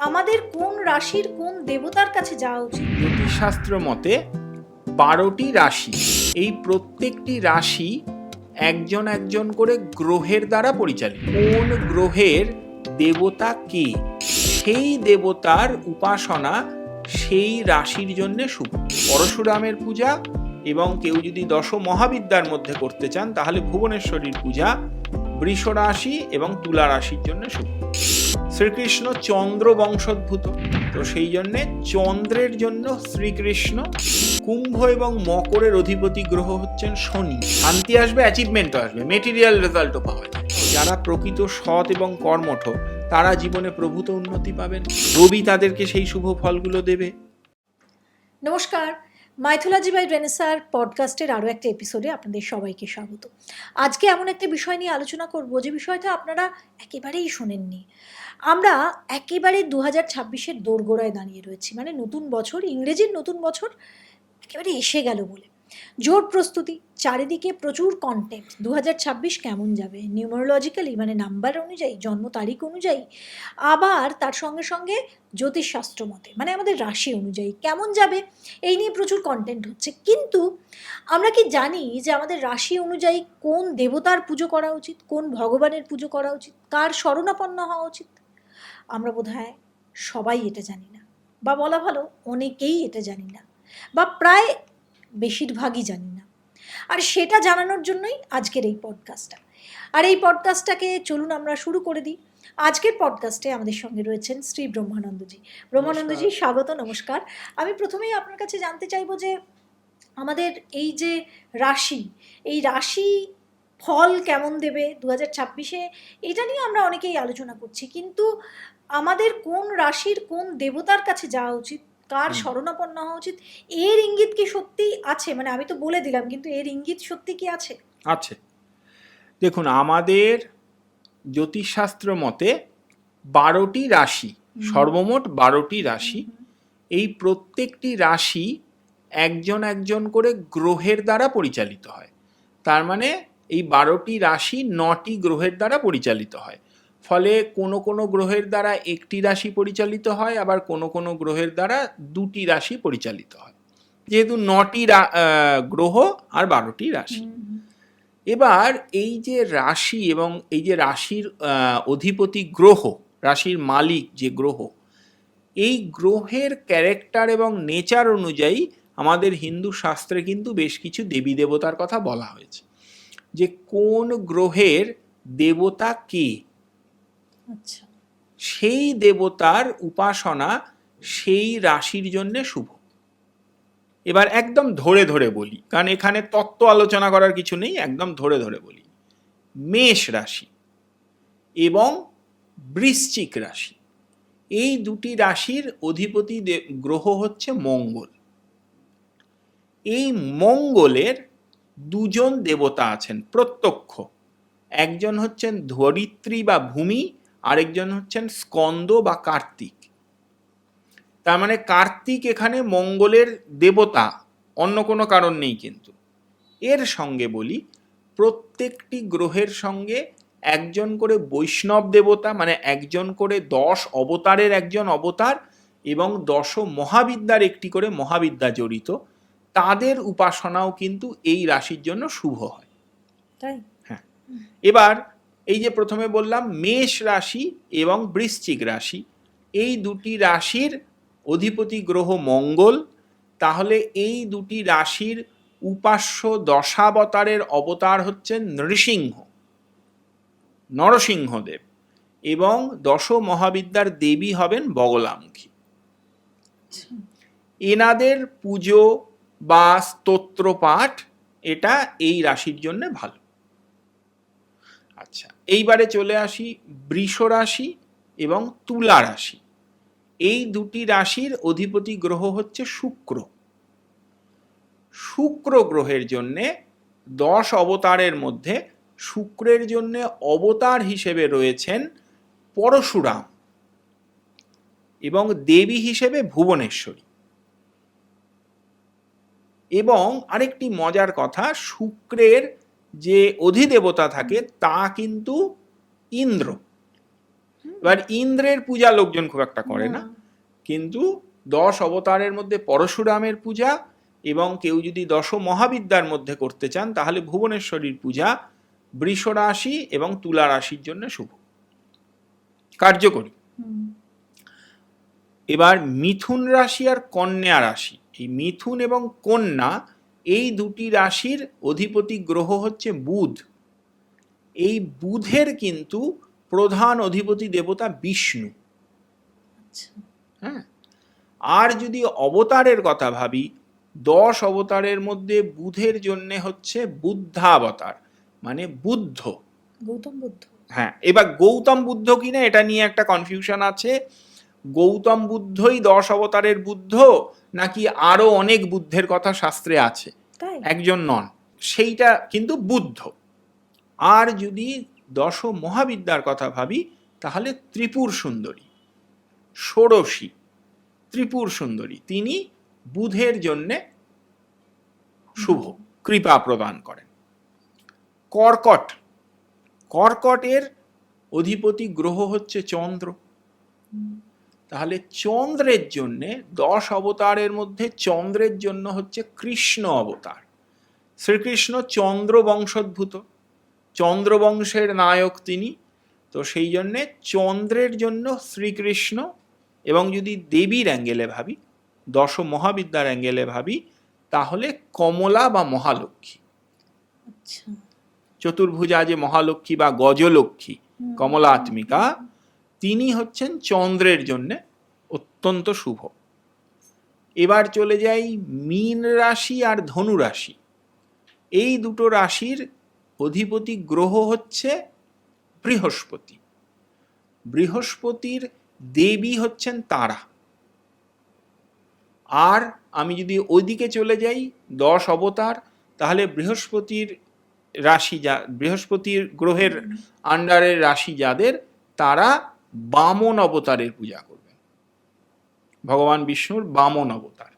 আমাদের কোন রাশির কোন দেবতার কাছে যাওয়া উচিত? জ্যোতিষশাস্ত্র মতে বারোটি রাশি, এই প্রত্যেকটি রাশি একজন একজন করে গ্রহের দ্বারা পরিচালিত। কোন গ্রহের দেবতা কে? সেই দেবতার উপাসনা সেই রাশির জন্য শুভ। পরশুরামের পূজা এবং কেউ যদি দশ মহাবিদ্যার মধ্যে করতে চান, তাহলে ভুবনেশ্বরীর পূজা বৃষ রাশি এবং তুলা রাশির জন্য শুভ। শ্রীকৃষ্ণ চন্দ্র বংশোদ্ভূত। তো সেই জন্যে চন্দ্রের জন্য শ্রীকৃষ্ণ কুম্ভ এবং মকরের অধিপতি গ্রহ হচ্ছেন শনি। শান্তি আসবে অ্যাচিভমেন্টও আসবে মেটেরিয়াল রেজাল্টও পাওয়া যায়। যারা প্রকৃত সৎ এবং কর্মঠ, তারা জীবনে প্রভূত উন্নতি পাবেন। রবি তাদেরকে সেই শুভ ফলগুলো দেবে। নমস্কার মাইথোলজি বাই রেনেসার পডকাস্টের আরও একটা এপিসোডে আপনাদের সবাইকে স্বাগত। আজকে এমন একটা বিষয় নিয়ে আলোচনা করব, যে বিষয়টা আপনারা একেবারেই শোনেননি। আমরা একেবারে দু হাজার ছাব্বিশের দোরগোড়ায় দাঁড়িয়ে রয়েছি। মানে নতুন বছর, ইংরেজির নতুন বছর একেবারে এসে গেল বলে। জোর প্রস্তুতি, চারিদিকে প্রচুর কন্টেন্ট দু হাজার ছাব্বিশ কেমন যাবে? নিউমোরোলজিক্যালি মানে নাম্বার অনুযায়ী, জন্ম তারিখ অনুযায়ী, আবার তার সঙ্গে সঙ্গে জ্যোতিষশাস্ত্র মতে মানে আমাদের রাশি অনুযায়ী কেমন যাবে? এই নিয়ে প্রচুর কন্টেন্ট হচ্ছে। কিন্তু আমরা কি জানি যে আমাদের রাশি অনুযায়ী কোন দেবতার পুজো করা উচিত, কোন ভগবানের পুজো করা উচিত, কার শরণাপন্ন হওয়া উচিত? আমরা বোধ সবাই এটা জানি না। বা বলা ভালো অনেকেই এটা জানি না। বা প্রায় বেশিরভাগই জানি না। আর সেটা জানানোর জন্যই আজকের এই পডকাস্টটা আর এই পডকাস্টটাকে চলুন আমরা শুরু করে দিই। আজকের পডকাস্টে আমাদের সঙ্গে রয়েছেন শ্রী ব্রহ্মানন্দজি। ব্রহ্মানন্দজি স্বাগত নমস্কার। আমি প্রথমেই আপনার কাছে জানতে চাইব যে আমাদের এই যে রাশি এই রাশি ফল কেমন দেবে? দু হাজার ছাব্বিশে এটা নিয়ে আমরা অনেকেই আলোচনা করছি। কিন্তু আমাদের কোন রাশির কোন দেবতার কাছে যাওয়া উচিত? কার। শরণাপন্ন হওয়া উচিত? এর ইঙ্গিত কি সত্যি আছে? মানে আমি তো বলে দিলাম কিন্তু এর ইঙ্গিত সত্যি কি আছে? আছে। দেখুন আমাদের জ্যোতিষশাস্ত্র মতে বারোটি রাশি সর্বমোট বারোটি রাশি এই প্রত্যেকটি রাশি একজন একজন করে গ্রহের দ্বারা পরিচালিত হয়। তার মানে এই বারোটি রাশি নটি গ্রহের দ্বারা পরিচালিত হয়। ফলে কোনো কোনো গ্রহের দ্বারা একটি রাশি পরিচালিত হয় আবার কোনো কোনো গ্রহের দ্বারা দুটি রাশি পরিচালিত হয়। যেহেতু নটি গ্রহ আর বারোটি রাশি। এবার এই যে রাশি এবং এই যে রাশির অধিপতি গ্রহ রাশির মালিক যে গ্রহ এই গ্রহের ক্যারেক্টার এবং নেচার অনুযায়ী আমাদের হিন্দু শাস্ত্রে কিন্তু বেশ কিছু দেবী দেবতার কথা বলা হয়েছে। যে কোন গ্রহের দেবতা কে? সেই দেবতার উপাসনা সেই রাশির জন্য শুভ। এবার একদম ধরে ধরে বলি, কারণ এখানে তত্ত্ব আলোচনা করার কিছু নেই, একদম ধরে ধরে বলি। মেষ রাশি এবং বৃশ্চিক রাশি, এই দুটি রাশির অধিপতি গ্রহ হচ্ছে মঙ্গল। এই মঙ্গলের দুজন দেবতা আছেন প্রত্যক্ষ, একজন হচ্ছেন ধরিত্রী বা ভূমি আরেকজন হচ্ছেন স্কন্দ বা কার্তিক। তার মানে কার্তিক এখানে মঙ্গলের দেবতা অন্য কোনো কারণ নেই কিন্তু। এর সঙ্গে বলি প্রত্যেকটি গ্রহের সঙ্গে একজন করে বৈষ্ণব দেবতা মানে একজন করে দশ অবতারের একজন অবতার এবং দশ মহাবিদ্যার একটি করে মহাবিদ্যা জড়িত তাদের উপাসনাও কিন্তু এই রাশির জন্য শুভ হয়। তাই? হ্যাঁ। এবার এই যে প্রথমে বললাম, মেষ রাশি এবং বৃশ্চিক রাশি, এই দুটি রাশির অধিপতি গ্রহ মঙ্গল, তাহলে এই দুটি রাশির উপাস্য দশাবতারের অবতার হচ্ছেন নৃসিংহ, নরসিংহদেব এবং দশ মহাবিদ্যার দেবী হবেন বগলামুখী। এনাদের পুজো বা স্তোত্র পাঠ এটা এই রাশির জন্য ভালো। আচ্ছা এইবারে চলে আসি বৃষ রাশি এবং তুলা রাশি। এই দুটি রাশির অধিপতি গ্রহ হচ্ছে শুক্র। শুক্র গ্রহের জন্যে দশ অবতারের মধ্যে শুক্রের জন্য অবতার হিসেবে রয়েছেন পরশুরাম এবং দেবী হিসেবে ভুবনেশ্বরী। এবং আরেকটি মজার কথা, শুক্রের যে অধিদেবতা থাকে তা কিন্তু ইন্দ্র। এবার ইন্দ্রের পূজা লোকজন খুব একটা করে না। কিন্তু দশ অবতারের মধ্যে পরশুরামের পূজা এবং কেউ যদি দশ মহাবিদ্যার মধ্যে করতে চান তাহলে ভুবনেশ্বরীর পূজা বৃষ রাশি এবং তুলা রাশির জন্য শুভ। কার্যকরী। এবার মিথুন রাশি আর কন্যা রাশি। এই মিথুন এবং কন্যা এই দুটি রাশির অধিপতি গ্রহ হচ্ছে বুধ। এই বুধের কিন্তু প্রধান অধিপতি দেবতা বিষ্ণু। আচ্ছা। হ্যাঁ? আর যদি অবতারের কথা ভাবি দশ অবতারের মধ্যে বুধের জন্যে হচ্ছে বুদ্ধাবতার মানে বুদ্ধ। গৌতম বুদ্ধ। হ্যাঁ এবার গৌতম বুদ্ধ কিনা এটা নিয়ে একটা কনফিউশন আছে। গৌতম বুদ্ধই দশ অবতারের বুদ্ধ নাকি আরও অনেক বুদ্ধের কথা শাস্ত্রে আছে। একজন নন সেইটা কিন্তু বুদ্ধ। আর যদি দশ মহাবিদ্যার কথা ভাবি তাহলে ত্রিপুর সুন্দরী ষোড়শী ত্রিপুর সুন্দরী তিনি বুধের জন্যে শুভ কৃপা প্রদান করেন। কর্কট কর্কটের অধিপতি গ্রহ হচ্ছে চন্দ্র। তাহলে চন্দ্রের জন্যে দশ অবতারের মধ্যে চন্দ্রের জন্য হচ্ছে কৃষ্ণ অবতার। শ্রীকৃষ্ণ চন্দ্র বংশোদ্ভূত চন্দ্রবংশের নায়ক তিনি তো সেই জন্যে চন্দ্রের জন্য শ্রীকৃষ্ণ এবং যদি দেবীর অ্যাঙ্গেলে ভাবি দশ মহাবিদ্যার অ্যাঙ্গেলে ভাবি তাহলে কমলা বা মহালক্ষ্মী। আচ্ছা। চতুর্ভুজা যে মহালক্ষ্মী বা গজলক্ষ্মী কমলা কমলাত্মিকা তিনি হচ্ছেন চন্দ্রের জন্যে অত্যন্ত শুভ। এবার চলে যাই মীন রাশি আর ধনু রাশি। এই দুটো রাশির অধিপতি গ্রহ হচ্ছে বৃহস্পতি। বৃহস্পতির দেবী হচ্ছেন তারা। আর আমি যদি ওইদিকে চলে যাই দশ অবতার, তাহলে বৃহস্পতির রাশি যা, বৃহস্পতির গ্রহের আন্ডারের রাশি যাদের, তারা বামন অবতারের পূজা করবেন। ভগবান বিষ্ণুর বামন অবতার।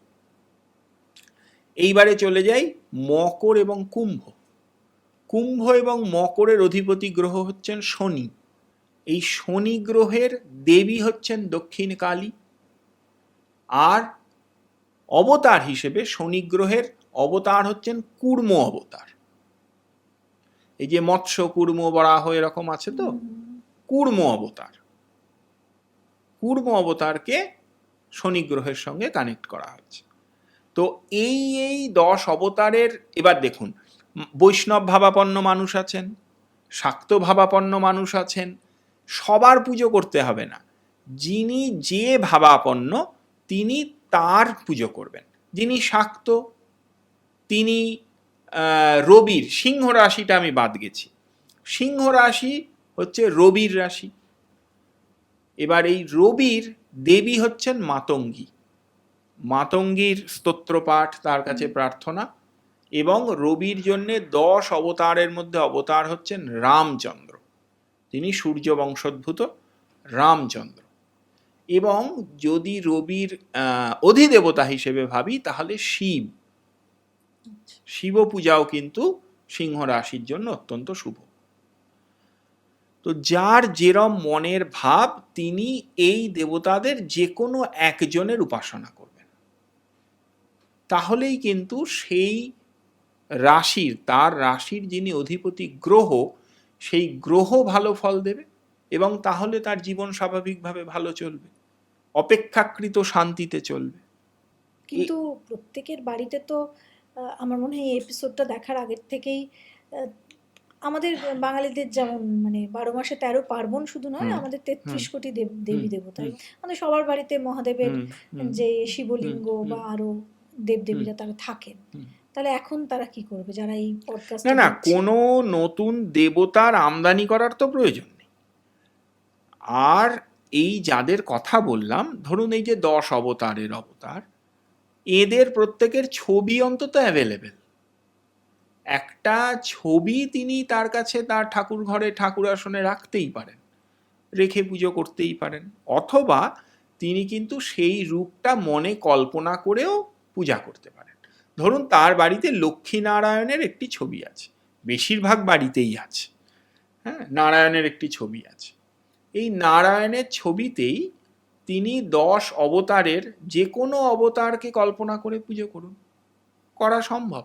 এইবারে চলে যাই মকর এবং কুম্ভ। কুম্ভ এবং মকরের অধিপতি গ্রহ হচ্ছেন শনি। এই শনি গ্রহের দেবী হচ্ছেন দক্ষিণ কালী। আর অবতার হিসেবে শনি গ্রহের অবতার হচ্ছেন কুর্ম অবতার। এই যে মৎস্য কুর্ম বরাহ এরকম আছে তো? কুর্ম অবতার। কুর্ম অবতারকে শনি গ্রহের সঙ্গে কানেক্ট করা হচ্ছে তো এই এই দশ অবতারের, এবার দেখুন, বৈষ্ণব ভাবাপন্ন মানুষ আছেন, শাক্ত ভাবাপন্ন মানুষ আছেন, সবার পুজো করতে হবে না। যিনি যে ভাবাপন্ন, তিনি তার পুজো করবেন। যিনি শাক্ত, তিনি রবির, সিংহ রাশিটা আমি বাদ গেছি। সিংহ রাশি হচ্ছে রবির রাশি। এবার এই রবির দেবী হচ্ছেন মাতঙ্গী। মাতঙ্গীর স্তোত্রপাঠ তার কাছে প্রার্থনা এবং রবির জন্যে দশ অবতারের মধ্যে অবতার হচ্ছেন রামচন্দ্র। তিনি সূর্য বংশোদ্ভূত রামচন্দ্র। এবং যদি রবির অধিদেবতা হিসেবে ভাবি তাহলে শিব। আচ্ছা। শিব পূজাও কিন্তু সিংহ রাশির জন্য অত্যন্ত শুভ। তো যার যেরম মনের ভাব, তিনি এই দেবতাদের যে কোনো একজনের উপাসনা করবেন। তাহলেই কিন্তু সেই রাশির, তার রাশির যিনি অধিপতি গ্রহ, সেই গ্রহ ভালো ফল দেবে এবং তাহলে তার জীবন স্বাভাবিকভাবে ভালো চলবে, অপেক্ষাকৃত শান্তিতে চলবে। কিন্তু প্রত্যেকের বাড়িতে তো আমার মনে হয় এই এপিসোডটা দেখার আগের থেকেই আমাদের বাঙালিদের যেমন মানে বারো মাসে তেরো পার্বণ শুধু নয় আমাদের তেত্রিশ কোটি দেব দেবী দেবতা আমাদের সবার বাড়িতে মহাদেবের। যে শিবলিঙ্গ বা। আরও দেবদেবীরা তারা থাকেন। তাহলে এখন তারা কি করবে? যারা এই পডকাস্ট না না কোনো নতুন দেবতার আমদানি করার তো প্রয়োজন নেই। আর এই যাদের কথা বললাম ধরুন এই যে দশ অবতারের অবতার এদের প্রত্যেকের ছবি অন্তত অ্যাভেলেবেল একটা ছবি তিনি তার কাছে তার ঠাকুর ঘরে ঠাকুর আসনে রাখতেই পারেন, রেখে পুজো করতেই পারেন, অথবা তিনি কিন্তু সেই রূপটা মনে কল্পনা করেও পূজা করতে পারেন। ধরুন তার বাড়িতে লক্ষ্মীনারায়ণের একটি ছবি আছে, বেশিরভাগ বাড়িতেই আছে হ্যাঁ নারায়ণের একটি ছবি আছে। এই নারায়ণের ছবিতেই তিনি দশ অবতারের যে কোনো অবতারকে কল্পনা করে পুজো করুন, করা সম্ভব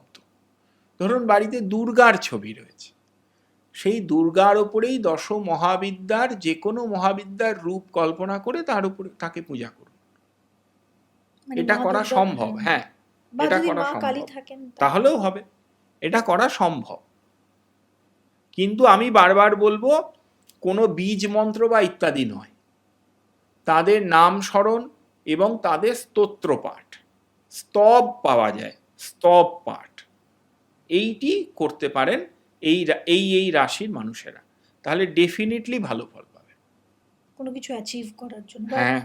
ধরুন বাড়িতে দুর্গার ছবি রয়েছে। সেই দুর্গার ওপরেই দশ মহাবিদ্যার যে কোনো মহাবিদ্যার রূপ কল্পনা করে তার উপরে তাকে পূজা করুন। মানে এটা করা সম্ভব হ্যাঁ। এটা করা সম্ভব। তাহলেও হবে। এটা করা সম্ভব। কিন্তু আমি বারবার বলব কোনো বীজ মন্ত্র বা ইত্যাদি নয়। তাদের নাম স্মরণ এবং তাদের স্তোত্র পাঠ স্তব পাওয়া যায় স্তব পাঠ। এইটি করতে পারেন এই এই এই রাশির মানুষেরা। তাহলে ডেফিনেটলি ভালো ফল পাবে। কোনো কিছু অ্যাচিভ করার জন্য হ্যাঁ।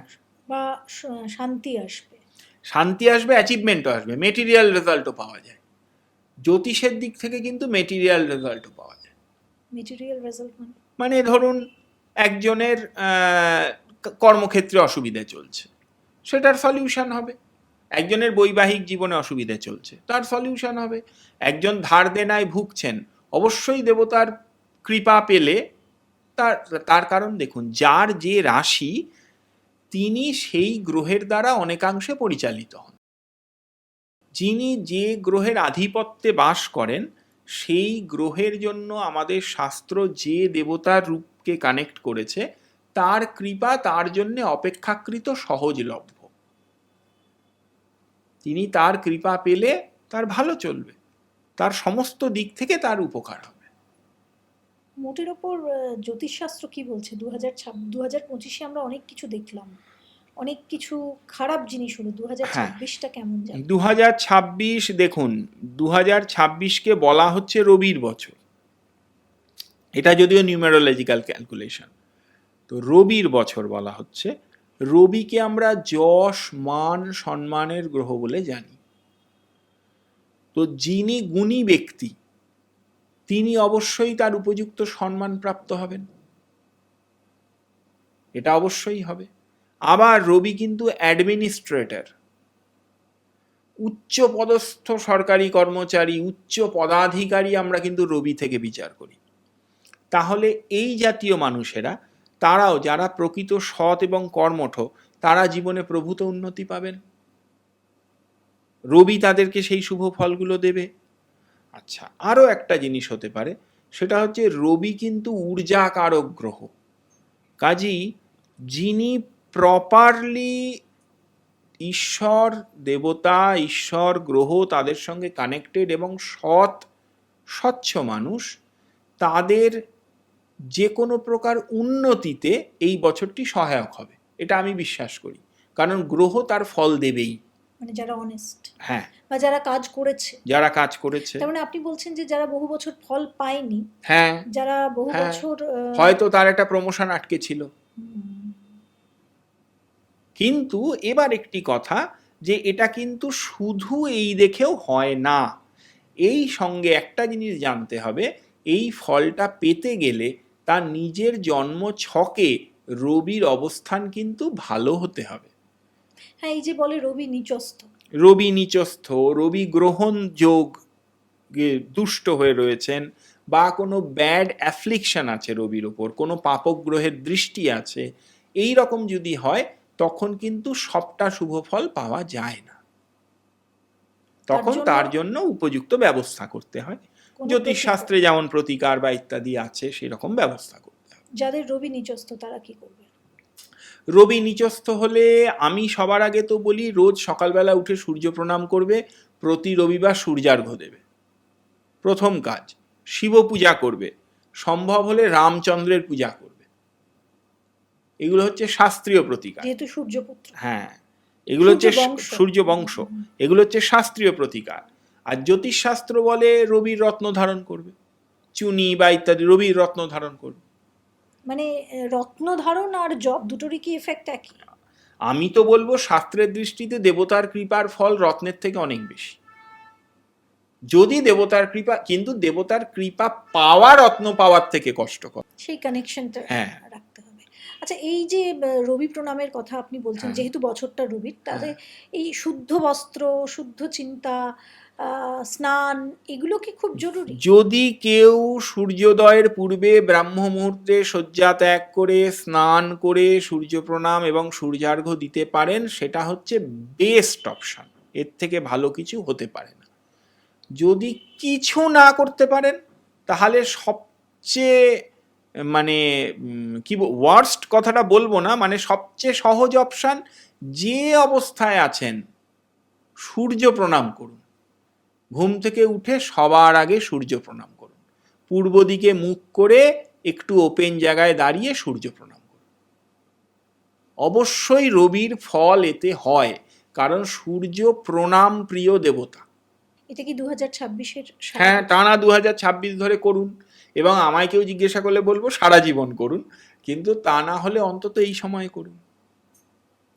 বা শান্তি আসবে। শান্তি আসবে অ্যাচিভমেন্টও আসবে মেটেরিয়াল রেজাল্টও পাওয়া যায়। জ্যোতিষের দিক থেকে কিন্তু মেটেরিয়াল রেজাল্টও পাওয়া যায়। মেটেরিয়াল রেজাল্ট মানে? মানে ধরুন একজনের কর্মক্ষেত্রে অসুবিধা চলছে সেটার সলিউশন হবে। একজনের বৈবাহিক জীবনে অসুবিধা চলছে, তার সলিউশন হবে। একজন ধার দেনায় ভুগছেন, অবশ্যই দেবতার কৃপা পেলে তার তার কারণ দেখুন, যার যে রাশি, তিনি সেই গ্রহের দ্বারা অনেকাংশে পরিচালিত হন। যিনি যে গ্রহের আধিপত্যে বাস করেন, সেই গ্রহের জন্য আমাদের শাস্ত্র যে দেবতার রূপকে কানেক্ট করেছে, তার কৃপা তার জন্য অপেক্ষাকৃত সহজলভ্য। তিনি তার কৃপা পেলে তার ভালো চলবে। তার সমস্ত দিক থেকে তার উপকার হবে। মোটের ওপর জ্যোতিষশাস্ত্র কি বলছে? দু হাজার দু হাজার পঁচিশে আমরা অনেক কিছু দেখলাম। অনেক কিছু খারাপ জিনিস হলো। দু হাজার ছাব্বিশটা কেমন যাবে দু হাজার ছাব্বিশ দেখুন দু হাজার ছাব্বিশকে বলা হচ্ছে রবির বছর। এটা যদিও নিউমেরোলজিক্যাল ক্যালকুলেশন। তো রবির বছর বলা হচ্ছে। রবিকে আমরা যশ, মান, সম্মানের গ্রহ বলে জানি। তো যিনি গুণী ব্যক্তি, তিনি অবশ্যই তার উপযুক্ত সম্মান প্রাপ্ত হবেন। এটা অবশ্যই হবে। আবার রবি কিন্তু অ্যাডমিনিস্ট্রেটর। উচ্চ পদস্থ সরকারি কর্মচারী, উচ্চ পদাধিকারী আমরা কিন্তু রবি থেকে বিচার করি। তাহলে এই জাতীয় মানুষেরা তারাও যারা প্রকৃত সৎ এবং কর্মঠ, তারা জীবনে প্রভূত উন্নতি পাবেন। রবি তাদেরকে সেই শুভ ফলগুলো দেবে। আচ্ছা আরও একটা জিনিস হতে পারে, সেটা হচ্ছে রবি কিন্তু ঊর্জাকারক গ্রহ। কাজী যিনি প্রপারলি ঈশ্বর, দেবতা, ঈশ্বর, গ্রহ তাদের সঙ্গে কানেক্টেড এবং সৎ, স্বচ্ছ মানুষ, তাদের যে কোনো প্রকার উন্নতিতে এই বছরটি সহায়ক হবে। এটা আমি বিশ্বাস করি। কারণ গ্রহ তার ফল দেবেই। মানে যারা অনেস্ট হ্যাঁ। বা যারা কাজ করেছে। যারা কাজ করেছে। তার মানে আপনি বলছেন যে যারা বহু বছর ফল পায়নি হ্যাঁ। যারা বহু হ্যাঁ। বছর হয়তো তার একটা প্রমোশন আটকে ছিল। কিন্তু এবার একটি কথা যে এটা কিন্তু শুধু এই দেখেও হয় না। এই সঙ্গে একটা জিনিস জানতে হবে এই ফলটা পেতে গেলে তার নিজের জন্ম ছকে রবির অবস্থান কিন্তু ভালো হতে হবে। হ্যাঁ এই যে বলে রবি নিচস্থ। রবি নিচস্থ রবি গ্রহণ যোগ দুষ্ট হয়ে রয়েছেন বা কোনো ব্যাড অ্যাফ্লিকশন আছে রবির ওপর কোনো পাপক গ্রহের দৃষ্টি আছে এই রকম যদি হয় তখন কিন্তু সবটা শুভ ফল পাওয়া যায় না। তখন তার জন্য উপযুক্ত ব্যবস্থা করতে হয়। জ্যোতিষ শাস্ত্রে যেমন প্রতিকার বা ইত্যাদি আছে সেরকম ব্যবস্থা করতে প্রতি- যাদের রবি নিচস্থ তারা কি করবে? রবি নিচস্থ হলে আমি সবার আগে তো বলি রোজ সকালবেলা উঠে সূর্য প্রণাম করবে প্রতি রবিবার সূর্যার্ঘ দেবে। প্রথম কাজ শিব পূজা করবে। সম্ভব হলে রামচন্দ্রের পূজা করবে। এগুলো হচ্ছে শাস্ত্রীয় প্রতিকার। যেহেতু সূর্যপুত্র। হ্যাঁ এগুলো হচ্ছে সূর্য বংশ এগুলো হচ্ছে শাস্ত্রীয় প্রতিকার। আর জ্যোতিষশাস্ত্র বলে রবির রত্ন ধারণ করবে। চুনি বা ইত্যাদি রবির রত্ন ধারণ করবে। মানে রত্ন ধারণ আর জব দুটোরই কি এফেক্ট একই? আমি তো বলব শাস্ত্রের দৃষ্টিতে দেবতার কৃপার ফল রত্নের থেকে অনেক বেশি। যদি দেবতার কৃপা কিন্তু দেবতার কৃপা পাওয়া রত্ন পাওয়ার থেকে কষ্টকর। সেই কানেকশনটা হ্যাঁ। রাখতে হবে। আচ্ছা এই যে রবি প্রণামের কথা আপনি বলছেন হ্যাঁ। যেহেতু বছরটা রবির তাহলে এই শুদ্ধ বস্ত্র শুদ্ধ চিন্তা স্নান, এগুলো কি খুব জরুরি? যদি কেউ সূর্যোদয়ের পূর্বে ব্রাহ্ম মুহূর্তে শয্যা ত্যাগ করে, স্নান করে সূর্য প্রণাম এবং সূর্যার্ঘ্য দিতে পারেন, সেটা হচ্ছে বেস্ট অপশন এর থেকে ভালো কিছু হতে পারে না। যদি কিছু না করতে পারেন, তাহলে সবচেয়ে মানে কি ওয়ার্স্ট কথাটা বলব না মানে সবচেয়ে সহজ অপশান যে অবস্থায় আছেন, সূর্য প্রণাম করুন। ঘুম থেকে উঠে সবার আগে সূর্য প্রণাম করুন। পূর্ব দিকে মুখ করে একটু ওপেন জায়গায় দাঁড়িয়ে সূর্য প্রণাম করুন। অবশ্যই রবির ফল এতে হয় কারণ সূর্য প্রণাম প্রিয় দেবতা। এটা কি দু হাজার ছাব্বিশের হ্যাঁ টানা দু হাজার ছাব্বিশ ধরে করুন এবং আমায় কেউ জিজ্ঞাসা করলে বলব সারা জীবন করুন কিন্তু তা না হলে অন্তত এই সময় করুন।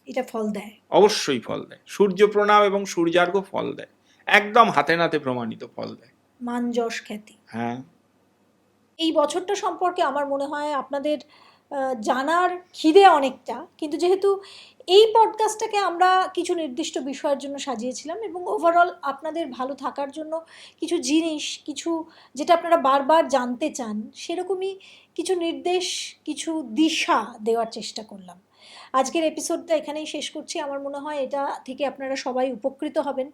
এটা ফল দেয়। অবশ্যই ফল দেয়। সূর্য প্রণাম এবং সূর্যার্ঘ ফল দেয়। একদম হাতে নাতে প্রমাণিত ফল দেয়। মান যশ খ্যাতি। হ্যাঁ। এই বছরটা সম্পর্কে আমার মনে হয় আপনাদের জানার খিদে অনেকটা কিন্তু যেহেতু এই পডকাস্টটাকে আমরা কিছু নির্দিষ্ট বিষয়ের জন্য সাজিয়েছিলাম এবং ওভারঅল আপনাদের ভালো থাকার জন্য কিছু জিনিস কিছু যেটা আপনারা বারবার জানতে চান সেরকমই কিছু নির্দেশ কিছু দিশা দেওয়ার চেষ্টা করলাম। আজকের এপিসোডটা এখানেই শেষ করছি। আমার মনে হয় এটা থেকে আপনারা সবাই উপকৃত হবেন।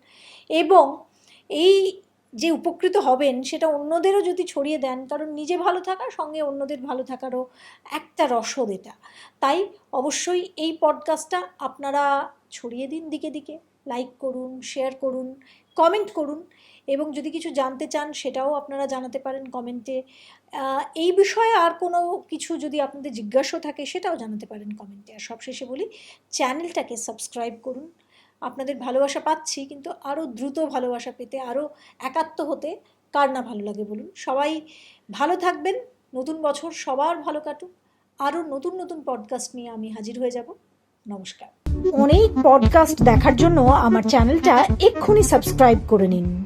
এবং এই যে উপকৃত হবেন, সেটা অন্যদেরও যদি ছড়িয়ে দেন, কারণ নিজে ভালো থাকা সঙ্গে অন্যদের ভালো থাকারও একটা রসদ এটা। তাই অবশ্যই এই পডকাস্টটা আপনারা ছড়িয়ে দিন দিকে দিকে। লাইক করুন শেয়ার করুন কমেন্ট করুন এবং যদি কিছু জানতে চান সেটাও আপনারা জানাতে পারেন কমেন্টে এই বিষয়ে আর কোনো কিছু যদি আপনাদের জিজ্ঞাসা থাকে সেটাও জানাতে পারেন কমেন্টে আর সবশেষে বলি, চ্যানেলটাকে সাবস্ক্রাইব করুন। আপনাদের ভালোবাসা পাচ্ছি কিন্তু আরও দ্রুত ভালোবাসা পেতে আরও একাত্ম হতে কার না ভালো লাগে বলুন? সবাই ভালো থাকবেন, নতুন বছর সবার ভালো কাটুক। আরও নতুন নতুন পডকাস্ট নিয়ে আমি হাজির হয়ে যাব। নমস্কার। অনেক পডকাস্ট দেখার জন্য আমার চ্যানেলটা এক্ষুনি সাবস্ক্রাইব করে নিন।